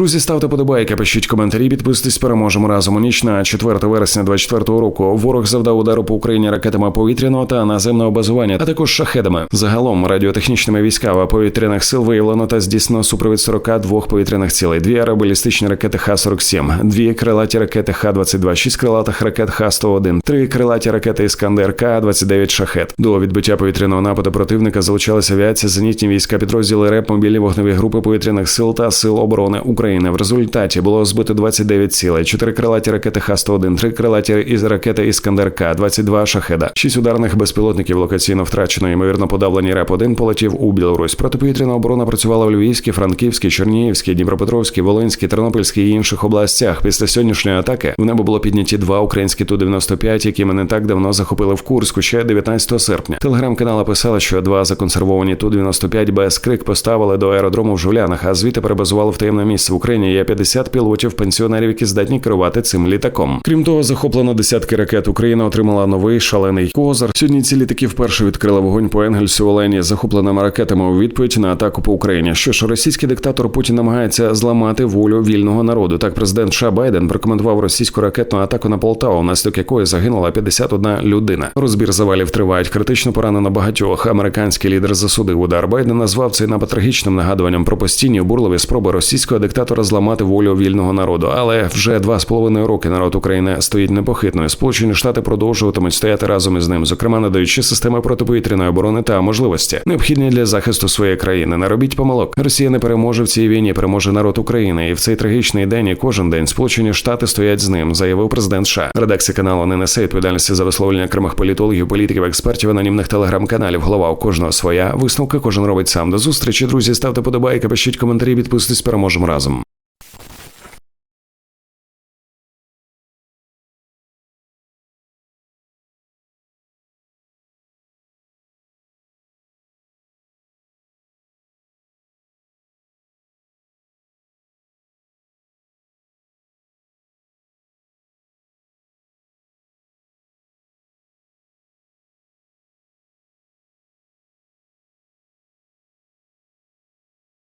Друзі, ставте подобайки, пишіть коментарі, підписуйтесь, переможемо разом. У ніч на 4 вересня 24 року ворог завдав удару по Україні ракетами повітряного та наземного базування, а також шахедами. Загалом радіотехнічними військами повітряних сил виявлено та здійснено супровід 42 повітряних цілей, дві аеробалістичні ракети Х-47, дві крилаті ракети Х-22, шість крилатих ракет Х-101, три крилаті ракети Іскандер К-29 шахет. До відбиття повітряного нападу противника залучалася авіація, зенітні війська, підрозділи РЕП, мобільні вогневі групи повітряних сил та сил оборони України. В результаті було збито 29 цілей, 4 крилаті ракети Х-101, 3 крилаті із ракети Іскандер К, 22 шахеда, 6 ударних безпілотників локаційно втрачено, ймовірно подавлені РЕП-1 полетів у Білорусь. Протиповітряна оборона працювала в Львівській, Франківській, Чернігівській, Дніпропетровській, Волинській, Тернопільській і інших областях. Після сьогоднішньої атаки в небо було підняті два українські Ту-95, які ми не так давно захопили в Курську ще 19 серпня. Телеграм-канали писали, що два законсервовані Ту-95 без крик поставили до аеродрому в Жулянах, а звідти перебазували в таємне місце в Україні. Є 50 пілотів пенсіонерів, які здатні керувати цим літаком. Крім того, захоплено десятки ракет. Україна отримала новий шалений козир. Сьогодні ці літаки вперше відкрили вогонь по Енгельсу Олені захопленими ракетами у відповідь на атаку по Україні. Що ж, російський диктатор Путін намагається зламати волю вільного народу. Так, президент США Байден прокоментував російську ракетну атаку на Полтаву, внаслідок якої загинула 51 людина. Розбір завалів тривають. Критично поранено багатьох. Американський лідер засудив удар. Байден назвав цей напад трагічним нагадуванням про постійні обурливі спроби російського диктатора зламати волю вільного народу. Але вже два з половиною роки народ України стоїть непохитною. Сполучені Штати продовжуватимуть стояти разом із ним, зокрема надаючи системи протиповітряної оборони та можливості, необхідні для захисту своєї країни. Не робіть помилок. Росія не переможе в цій війні, переможе народ України. І в цей трагічний день і кожен день Сполучені Штати стоять з ним, заявив президент США. Редакція каналу не несе відповідальності за висловлення окремих політологів, політиків, експертів, анонімних телеграм-каналів. Голова у кожного своя висновка. Кожен робить сам. До зустрічі, друзі. Ставте подобайки, пишіть коментарі, підписуйтесь, переможемо разом.